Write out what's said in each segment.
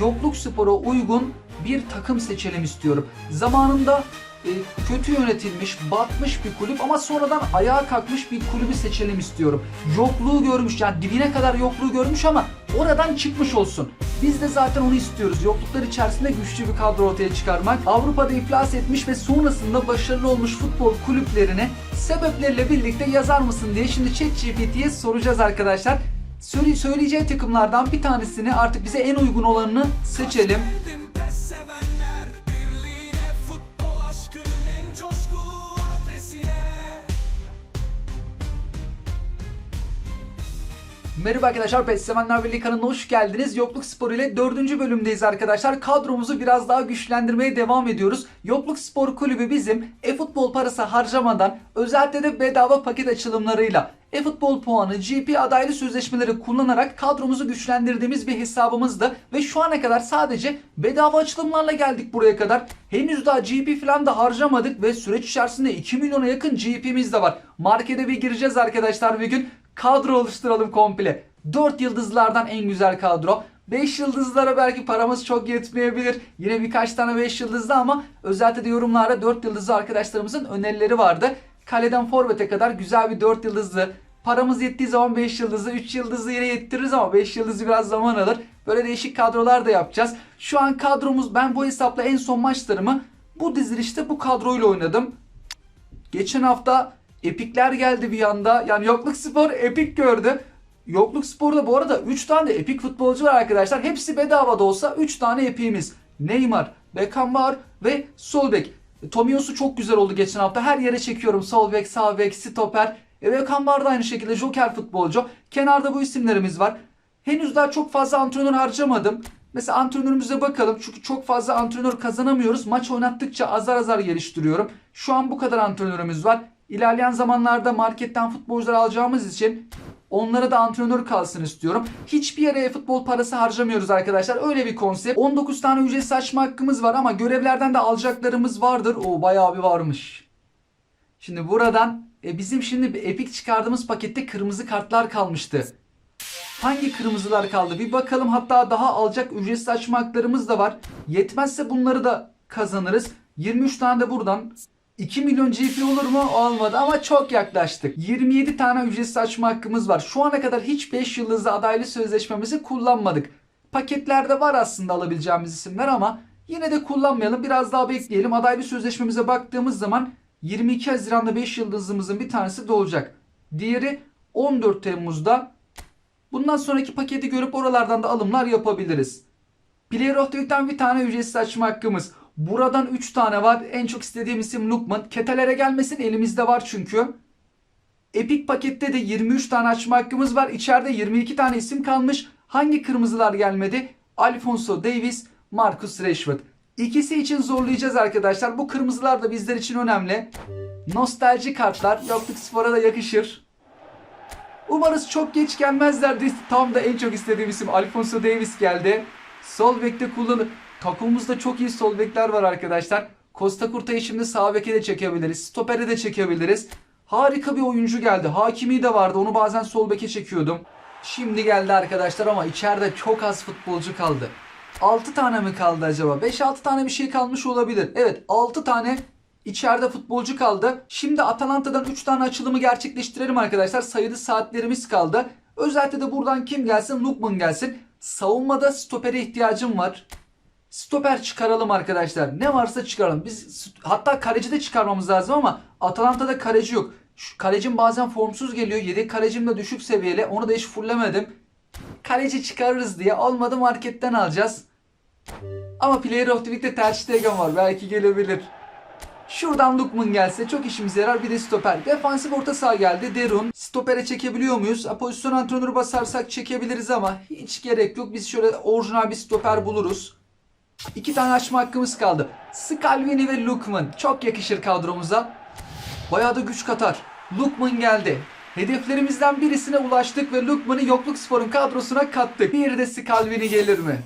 yokluk spora uygun bir takım seçelim istiyorum. Zamanında e, kötü yönetilmiş, batmış bir kulüp ama sonradan ayağa kalkmış bir kulübü seçelim istiyorum. Yokluğu görmüş yani dibine kadar yokluğu görmüş ama oradan çıkmış olsun. Biz de zaten onu istiyoruz. Yokluklar içerisinde güçlü bir kadro ortaya çıkarmak. Avrupa'da iflas etmiş ve sonrasında başarılı olmuş futbol kulüplerine sebepleriyle birlikte yazar mısın diye şimdi ChatGPT'ye soracağız arkadaşlar. Söyle, söyleyeceği takımlardan bir tanesini artık bize en uygun olanını seçelim. Merhaba arkadaşlar PES Sevenler Birliği kanalına hoş geldiniz. Yokluk Spor ile 4. bölümdeyiz arkadaşlar. Kadromuzu biraz daha güçlendirmeye devam ediyoruz. Yokluk Spor Kulübü bizim e-futbol parası harcamadan özellikle de bedava paket açılımlarıyla e-futbol puanı, GP adaylı sözleşmeleri kullanarak kadromuzu güçlendirdiğimiz bir hesabımızdı. Ve şu ana kadar sadece bedava açılımlarla geldik buraya kadar. Henüz daha GP falan da harcamadık ve süreç içerisinde 2 milyona yakın GP'miz de var. Markete bir gireceğiz arkadaşlar bir gün kadro oluşturalım komple. 4 yıldızlardan en güzel kadro. 5 yıldızlara belki paramız çok yetmeyebilir. Yine birkaç tane 5 yıldızlı ama özellikle de yorumlarda 4 yıldızlı arkadaşlarımızın önerileri vardı. Kaleden forvete kadar güzel bir 4 yıldızlı. Paramız yettiği zaman 5 yıldızlı, 3 yıldızlı yine yettiririz ama 5 yıldızlı biraz zaman alır. Böyle değişik kadrolar da yapacağız. Şu an kadromuz ben bu hesapla en son maçlarımı bu dizilişte bu kadroyla oynadım. Geçen hafta epikler geldi bir anda. Yani Yokluk Spor epik gördü. Yokluk Spor'da bu arada 3 tane epik futbolcu var arkadaşlar. Hepsi bedava da olsa 3 tane epiğimiz. Neymar, Beckenbauer ve Solbek. Tomiyosu çok güzel oldu geçen hafta. Her yere çekiyorum. Sol bek, sağ bek, stoper. E, Beckenbauer da aynı şekilde joker futbolcu. Kenarda bu isimlerimiz var. Henüz daha çok fazla antrenör harcamadım. Mesela antrenörümüze bakalım. Çünkü çok fazla antrenör kazanamıyoruz. Maç oynattıkça azar azar geliştiriyorum. Şu an bu kadar antrenörümüz var. İlerleyen zamanlarda marketten futbolcular alacağımız için onlara da antrenör kalsın istiyorum. Hiçbir yere futbol parası harcamıyoruz arkadaşlar. Öyle bir konsept. 19 tane ücretsiz açma hakkımız var ama görevlerden de alacaklarımız vardır. O bayağı bir varmış. Şimdi buradan e, bizim şimdi bir epik çıkardığımız pakette kırmızı kartlar kalmıştı. Hangi kırmızılar kaldı? Bir bakalım hatta daha alacak ücretsiz açma haklarımız da var. Yetmezse bunları da kazanırız. 23 tane de buradan. 2 milyon GP olur mu? Olmadı ama çok yaklaştık. 27 tane ücretsiz açma hakkımız var. Şu ana kadar hiç 5 yıldızlı adaylı sözleşmemizi kullanmadık. Paketlerde var aslında alabileceğimiz isimler ama yine de kullanmayalım. Biraz daha bekleyelim. Adaylı sözleşmemize baktığımız zaman 22 Haziran'da 5 yıldızımızın bir tanesi dolacak. Diğeri 14 Temmuz'da Bundan sonraki paketi görüp oralardan da alımlar yapabiliriz. Player of the bir tane ücretsiz açma hakkımız. Buradan 3 tane var. En çok istediğim isim Lukman. Ketelere gelmesin elimizde var çünkü. Epic pakette de 23 tane açma hakkımız var. İçeride 22 tane isim kalmış. Hangi kırmızılar gelmedi? Alfonso Davis, Marcus Rashford. İkisi için zorlayacağız arkadaşlar. Bu kırmızılar da bizler için önemli. Nostalji kartlar. Yokluk Spor'a da yakışır. Umarız çok geç gelmezler. Tam da en çok istediğim isim Alfonso Davis geldi. Sol bekte kullanır. Takımımızda çok iyi sol bekler var arkadaşlar. Costa Curta'yı şimdi sağ beke de çekebiliriz. Stopere de çekebiliriz. Harika bir oyuncu geldi. Hakimi de vardı. Onu bazen sol beke çekiyordum. Şimdi geldi arkadaşlar ama içeride çok az futbolcu kaldı. 6 tane mi kaldı acaba? 5-6 tane bir şey kalmış olabilir. Evet 6 tane İçeride futbolcu kaldı. Şimdi Atalanta'dan 3 tane açılımı gerçekleştirelim arkadaşlar. Sayılı saatlerimiz kaldı. Özellikle de buradan kim gelsin? Lukman gelsin. Savunmada stopere ihtiyacım var. Stoper çıkaralım arkadaşlar. Ne varsa çıkaralım. Biz hatta kaleci de çıkarmamız lazım ama Atalanta'da kaleci yok. Şu kalecim bazen formsuz geliyor. Yedek kalecim de düşük seviyeli. Onu da hiç fullemedim. Kaleci çıkarırız diye. Olmadı marketten alacağız. Ama Player of the Week'te Ter Stegen var. Belki gelebilir. Şuradan Lukman gelse çok işimize yarar. Bir de stoper. Defansif orta saha geldi. Derun. Stopere çekebiliyor muyuz? Ha, Pozisyon antrenörü basarsak çekebiliriz ama hiç gerek yok. Biz şöyle orijinal bir stoper buluruz. İki tane açma hakkımız kaldı. Scalvini ve Lukman. Çok yakışır kadromuza. Bayağı da güç katar. Lukman geldi. Hedeflerimizden birisine ulaştık ve Lukman'ı Yokluk Spor'un kadrosuna kattık. Bir de Scalvini gelir mi?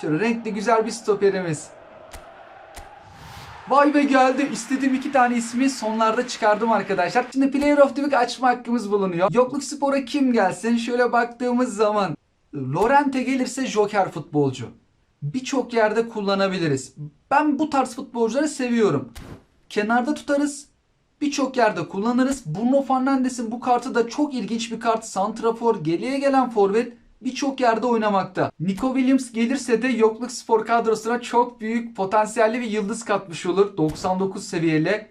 Şöyle renkli güzel bir stoperimiz. Vay be geldi. İstediğim iki tane ismi sonlarda çıkardım arkadaşlar. Şimdi Player of the Week açma hakkımız bulunuyor. Yokluk Spor'a kim gelsin? Şöyle baktığımız zaman Lorente gelirse Joker futbolcu. Birçok yerde kullanabiliriz. Ben bu tarz futbolcuları seviyorum. Kenarda tutarız, birçok yerde kullanırız. Bruno Fernandes'in bu kartı da çok ilginç bir kart. Santrafor, geriye gelen forvet birçok yerde oynamakta. Nico Williams gelirse de yokluk spor kadrosuna çok büyük potansiyelli bir yıldız katmış olur. 99 seviyeli.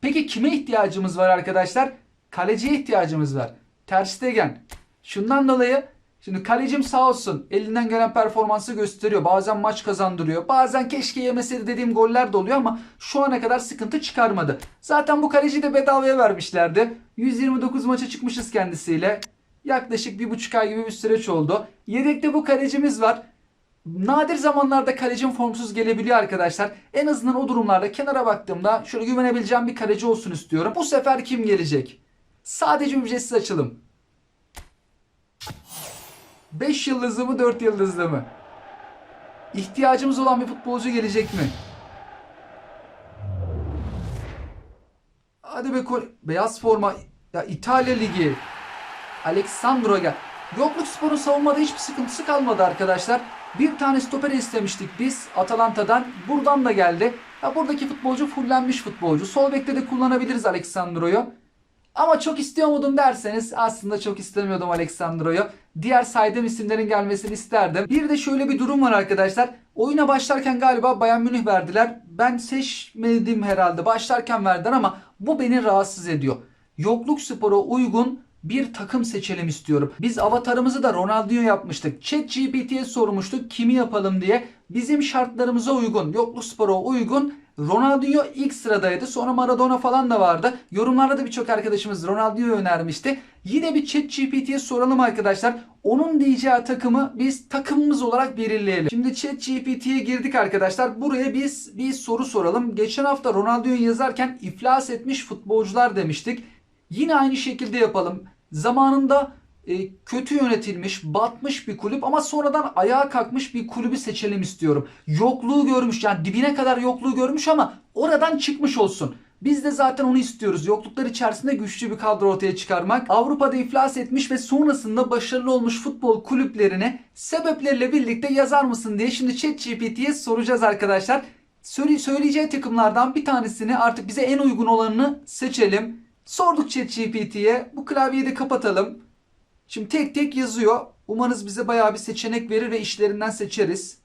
Peki kime ihtiyacımız var arkadaşlar? Kaleciye ihtiyacımız var. Ter Stegen. Şundan dolayı şimdi kalecim sağ olsun elinden gelen performansı gösteriyor. Bazen maç kazandırıyor. Bazen keşke yemeseydi dediğim goller de oluyor ama şu ana kadar sıkıntı çıkarmadı. Zaten bu kaleciyi de bedavaya vermişlerdi. 129 maça çıkmışız kendisiyle. Yaklaşık bir buçuk ay gibi bir süreç oldu. Yedekte bu kalecimiz var. Nadir zamanlarda kalecim formsuz gelebiliyor arkadaşlar. En azından o durumlarda kenara baktığımda şöyle güvenebileceğim bir kaleci olsun istiyorum. Bu sefer kim gelecek? Sadece ücretsiz açılım. 5 yıldızlı mı 4 yıldızlı mı? İhtiyacımız olan bir futbolcu gelecek mi? Hadi be beyaz forma. Ya İtalya Ligi. Alexandro gel. Yokluk Spor'un savunmada hiçbir sıkıntısı kalmadı arkadaşlar. Bir tane stoper istemiştik biz Atalanta'dan. Buradan da geldi. Ya buradaki futbolcu fullenmiş futbolcu. Sol bekte de kullanabiliriz Alexandro'yu. Ama çok istiyor muydum derseniz aslında çok istemiyordum Alexandro'yu. Diğer saydığım isimlerin gelmesini isterdim. Bir de şöyle bir durum var arkadaşlar. Oyuna başlarken galiba Bayern Münih verdiler. Ben seçmedim herhalde. Başlarken verdiler ama bu beni rahatsız ediyor. Yokluk spora uygun bir takım seçelim istiyorum. Biz avatarımızı da Ronaldinho yapmıştık. ChatGPT'ye sormuştuk kimi yapalım diye. Bizim şartlarımıza uygun, yokluk spora uygun Ronaldinho ilk sıradaydı. Sonra Maradona falan da vardı. Yorumlarda da birçok arkadaşımız Ronaldinho önermişti. Yine bir ChatGPT'ye soralım arkadaşlar. Onun diyeceği takımı biz takımımız olarak belirleyelim. Şimdi ChatGPT'ye girdik arkadaşlar. Buraya biz bir soru soralım. Geçen hafta Ronaldinho'yu yazarken iflas etmiş futbolcular demiştik. Yine aynı şekilde yapalım. Zamanında e, kötü yönetilmiş, batmış bir kulüp ama sonradan ayağa kalkmış bir kulübü seçelim istiyorum. Yokluğu görmüş yani dibine kadar yokluğu görmüş ama oradan çıkmış olsun. Biz de zaten onu istiyoruz. Yokluklar içerisinde güçlü bir kadro ortaya çıkarmak. Avrupa'da iflas etmiş ve sonrasında başarılı olmuş futbol kulüplerine sebepleriyle birlikte yazar mısın diye şimdi ChatGPT'ye soracağız arkadaşlar. Söyle, söyleyeceği takımlardan bir tanesini artık bize en uygun olanını seçelim. Sorduk ChatGPT'ye. Bu klavyeyi de kapatalım. Şimdi tek tek yazıyor. Umarız bize bayağı bir seçenek verir ve işlerinden seçeriz.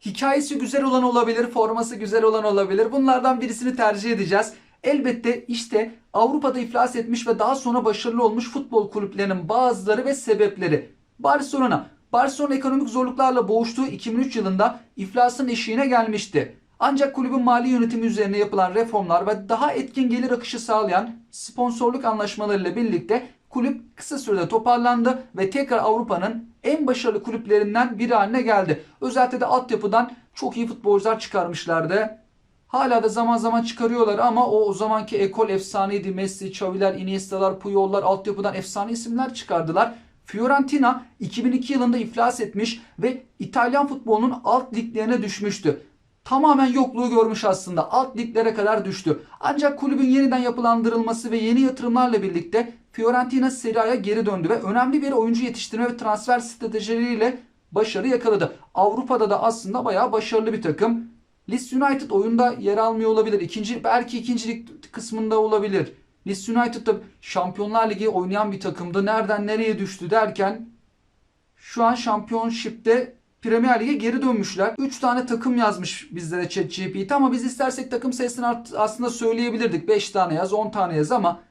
Hikayesi güzel olan olabilir, forması güzel olan olabilir. Bunlardan birisini tercih edeceğiz. Elbette işte Avrupa'da iflas etmiş ve daha sonra başarılı olmuş futbol kulüplerinin bazıları ve sebepleri. Barcelona. Barcelona ekonomik zorluklarla boğuştuğu 2003 yılında iflasın eşiğine gelmişti. Ancak kulübün mali yönetimi üzerine yapılan reformlar ve daha etkin gelir akışı sağlayan sponsorluk anlaşmalarıyla birlikte kulüp kısa sürede toparlandı ve tekrar Avrupa'nın en başarılı kulüplerinden biri haline geldi. Özellikle de altyapıdan çok iyi futbolcular çıkarmışlardı. Hala da zaman zaman çıkarıyorlar ama o o zamanki ekol efsaneydi. Messi, Xavi'ler, Iniesta'lar, Puyol'lar altyapıdan efsane isimler çıkardılar. Fiorentina 2002 yılında iflas etmiş ve İtalyan futbolunun alt liglerine düşmüştü. Tamamen yokluğu görmüş aslında. Alt liglere kadar düştü. Ancak kulübün yeniden yapılandırılması ve yeni yatırımlarla birlikte Fiorentina Serie A'ya geri döndü ve önemli bir oyuncu yetiştirme ve transfer stratejileriyle başarı yakaladı. Avrupa'da da aslında bayağı başarılı bir takım. Leeds United oyunda yer almıyor olabilir. İkinci, belki ikincilik kısmında olabilir. Leeds United da Şampiyonlar Ligi oynayan bir takımdı. Nereden nereye düştü derken şu an Championship'te Premier Lig'e geri dönmüşler. 3 tane takım yazmış bizlere ChatGPT ama biz istersek takım sayısını aslında söyleyebilirdik. 5 tane yaz, 10 tane yaz ama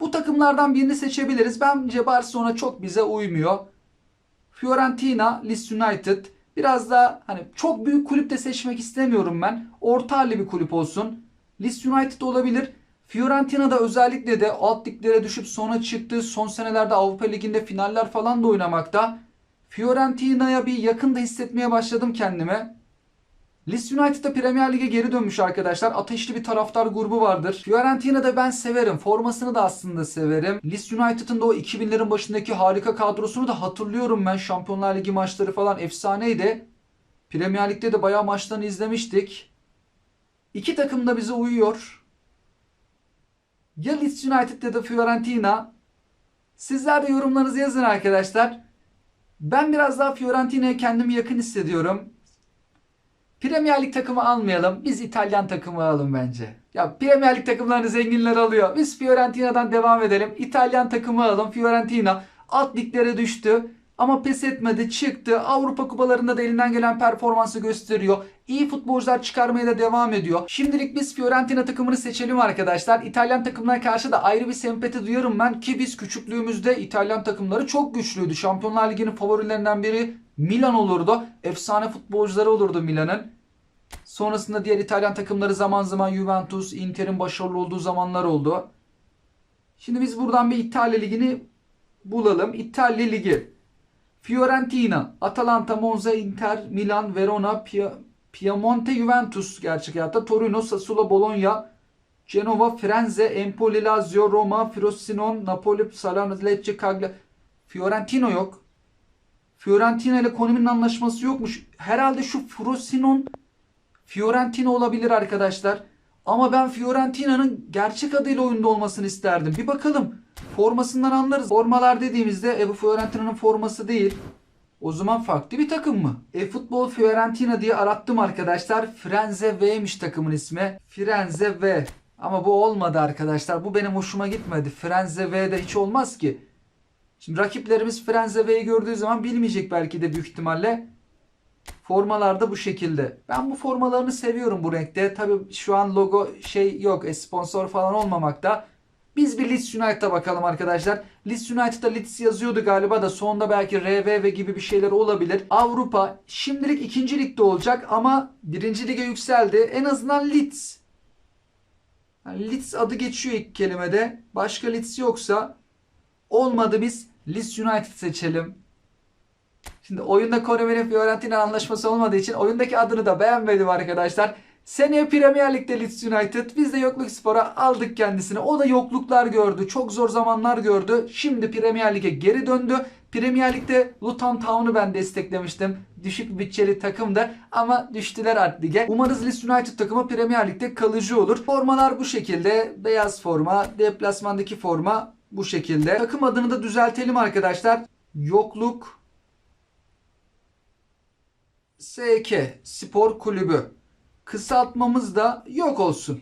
bu takımlardan birini seçebiliriz. Bence Barcelona çok bize uymuyor. Fiorentina, Leeds United biraz da hani çok büyük kulüp de seçmek istemiyorum ben. Orta halli bir kulüp olsun. Leeds United olabilir. Fiorentina'da özellikle de alt liglere düşüp sonra çıktı. Son senelerde Avrupa Ligi'nde finaller falan da oynamakta. Fiorentina'ya bir yakın da hissetmeye başladım kendime. Leeds United'da Premier Lig'e geri dönmüş arkadaşlar. Ateşli bir taraftar grubu vardır. Fiorentina'da ben severim. Formasını da aslında severim. Leeds United'ın da o 2000'lerin başındaki harika kadrosunu da hatırlıyorum ben. Şampiyonlar Ligi maçları falan efsaneydi. Premier Lig'de de bayağı maçlarını izlemiştik. İki takım da bize uyuyor. Ya Leeds United ya da Fiorentina. Sizler de yorumlarınızı yazın arkadaşlar. Ben biraz daha Fiorentina'ya kendimi yakın hissediyorum. Premier Lig takımı almayalım. Biz İtalyan takımı alalım bence. Ya Premier Lig takımlarını zenginler alıyor. Biz Fiorentina'dan devam edelim. İtalyan takımı alalım. Fiorentina alt liglere düştü. Ama pes etmedi, çıktı. Avrupa kupalarında da elinden gelen performansı gösteriyor. İyi futbolcular çıkarmaya da devam ediyor. Şimdilik biz Fiorentina takımını seçelim arkadaşlar. İtalyan takımlarına karşı da ayrı bir sempati duyuyorum ben ki biz küçüklüğümüzde İtalyan takımları çok güçlüydü. Şampiyonlar Ligi'nin favorilerinden biri Milan olurdu. Efsane futbolcuları olurdu Milan'ın. Sonrasında diğer İtalyan takımları zaman zaman Juventus, Inter'in başarılı olduğu zamanlar oldu. Şimdi biz buradan bir İtalya Ligi'ni bulalım. İtalya Ligi. Fiorentina, Atalanta, Monza, Inter, Milan, Verona, Pia- Piemonte, Juventus gerçek hayatta, Torino, Sassuolo, Bologna, Genova, Firenze, Empoli, Lazio, Roma, Frosinone, Napoli, Salernitana, Lecce, Cagliari. Fiorentino yok. Fiorentina ile Konami'nin anlaşması yokmuş. Herhalde şu Frosinone Fiorentina olabilir arkadaşlar. Ama ben Fiorentina'nın gerçek adıyla oyunda olmasını isterdim. Bir bakalım. Formasından anlarız. Formalar dediğimizde e, bu Fiorentina'nın forması değil. O zaman farklı bir takım mı? E futbol Fiorentina diye arattım arkadaşlar. Firenze V'ymiş takımın ismi. Firenze V. Ama bu olmadı arkadaşlar. Bu benim hoşuma gitmedi. Firenze V'de hiç olmaz ki. Şimdi rakiplerimiz Firenze V'yi gördüğü zaman bilmeyecek belki de büyük ihtimalle. Formalarda bu şekilde. Ben bu formalarını seviyorum bu renkte. Tabi şu an logo şey yok. e, sponsor falan olmamakta. Biz bir Leeds United'a bakalım arkadaşlar. Leeds United'da Leeds yazıyordu galiba da sonunda belki RV ve gibi bir şeyler olabilir. Avrupa şimdilik ikinci ligde olacak ama birinci lige yükseldi. En azından Leeds. Yani Leeds adı geçiyor ilk kelimede. Başka Leeds yoksa olmadı biz Leeds United seçelim. Şimdi oyunda Konami'nin Fiorentina anlaşması olmadığı için oyundaki adını da beğenmedim arkadaşlar. Seneye Premier Lig'de Leeds United biz de Yokluk Spor'a aldık kendisini. O da yokluklar gördü. Çok zor zamanlar gördü. Şimdi Premier Lig'e geri döndü. Premier Lig'de Luton Town'u ben desteklemiştim. Düşük bütçeli takımda ama düştüler artık lige. Umarız Leeds United takımı Premier Lig'de kalıcı olur. Formalar bu şekilde. Beyaz forma, deplasmandaki forma bu şekilde. Takım adını da düzeltelim arkadaşlar. Yokluk SK Spor Kulübü. Kısaltmamız da yok olsun.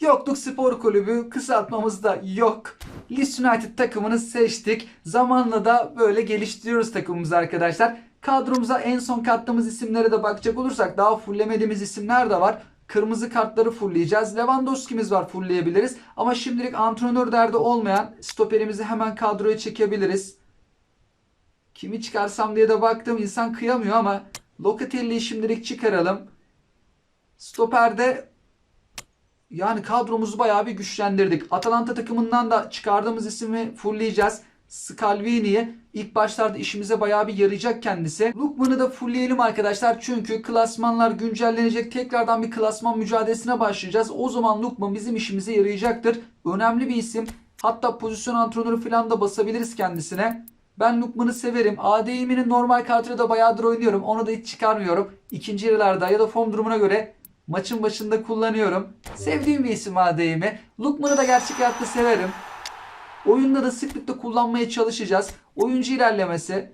Yokluk Spor Kulübü kısaltmamız da yok. Leeds United takımını seçtik. Zamanla da böyle geliştiriyoruz takımımızı arkadaşlar. Kadromuza en son kattığımız isimlere de bakacak olursak daha fullemediğimiz isimler de var. Kırmızı kartları fullleyeceğiz. Lewandowski'miz var fullleyebiliriz. Ama şimdilik antrenör derdi olmayan stoperimizi hemen kadroya çekebiliriz. Kimi çıkarsam diye de baktım. İnsan kıyamıyor ama Locatelli'yi şimdilik çıkaralım. Stoper'de yani kadromuzu bayağı bir güçlendirdik. Atalanta takımından da çıkardığımız ismi fullleyeceğiz. Scalvini'yi ilk başlarda işimize bayağı bir yarayacak kendisi. Lukman'ı da fullleyelim arkadaşlar. Çünkü klasmanlar güncellenecek. Tekrardan bir klasman mücadelesine başlayacağız. O zaman Lukman bizim işimize yarayacaktır. Önemli bir isim. Hatta pozisyon antrenörü falan da basabiliriz kendisine. Ben Lukman'ı severim. ADM'nin normal kartıyla da bayağıdır oynuyorum. Onu da hiç çıkarmıyorum. İkinci yarılarda ya da form durumuna göre maçın başında kullanıyorum. Sevdiğim bir isim ADM'i. Lukman'ı da gerçek hayatta severim. Oyunda da sıklıkla kullanmaya çalışacağız. Oyuncu ilerlemesi.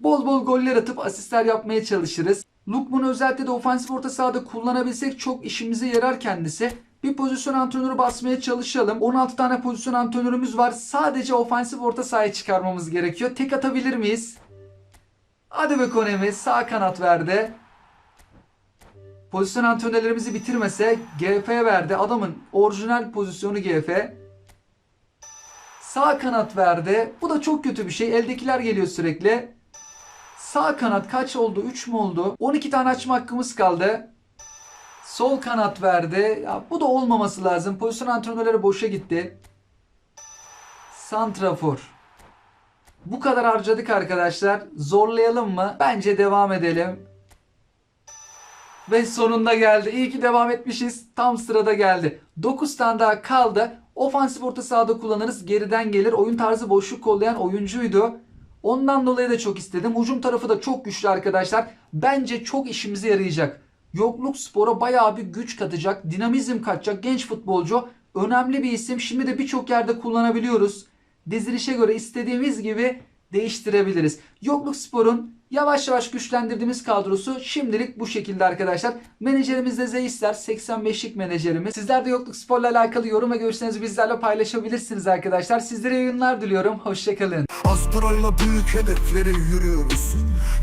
Bol bol goller atıp asistler yapmaya çalışırız. Lukman'ı özellikle de ofansif orta sahada kullanabilsek çok işimize yarar kendisi. Bir pozisyon antrenörü basmaya çalışalım. 16 tane pozisyon antrenörümüz var. Sadece ofansif orta sahaya çıkarmamız gerekiyor. Tek atabilir miyiz? Hadi be Konemi sağ kanat verdi. Pozisyon antrenörlerimizi bitirmese GF verdi. Adamın orijinal pozisyonu GF. Sağ kanat verdi. Bu da çok kötü bir şey. Eldekiler geliyor sürekli. Sağ kanat kaç oldu? 3 mü oldu? 12 tane açma hakkımız kaldı. Sol kanat verdi. Ya bu da olmaması lazım. Pozisyon antrenörleri boşa gitti. Santrafor. Bu kadar harcadık arkadaşlar. Zorlayalım mı? Bence devam edelim. Ve sonunda geldi. İyi ki devam etmişiz. Tam sırada geldi. 9 tane daha kaldı. Ofansif orta sahada kullanırız. Geriden gelir. Oyun tarzı boşluk kollayan oyuncuydu. Ondan dolayı da çok istedim. Hücum tarafı da çok güçlü arkadaşlar. Bence çok işimize yarayacak. Yokluk spora bayağı bir güç katacak. Dinamizm katacak. Genç futbolcu. Önemli bir isim. Şimdi de birçok yerde kullanabiliyoruz. Dizilişe göre istediğimiz gibi değiştirebiliriz. Yokluk Spor'un yavaş yavaş güçlendirdiğimiz kadrosu şimdilik bu şekilde arkadaşlar. Menajerimiz de Zeysler 85'lik menajerimiz. Sizler de Yokluk Spor'la alakalı yorum ve görüşlerinizi bizlerle paylaşabilirsiniz arkadaşlar. Sizlere yayınlar diliyorum. Hoşçakalın. Az büyük hedeflere yürüyoruz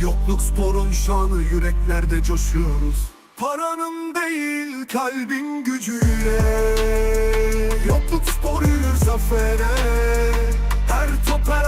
Yokluk sporun şanı yüreklerde coşuyoruz Paranın değil kalbin gücüyle Yokluk spor yürür zafere Her top her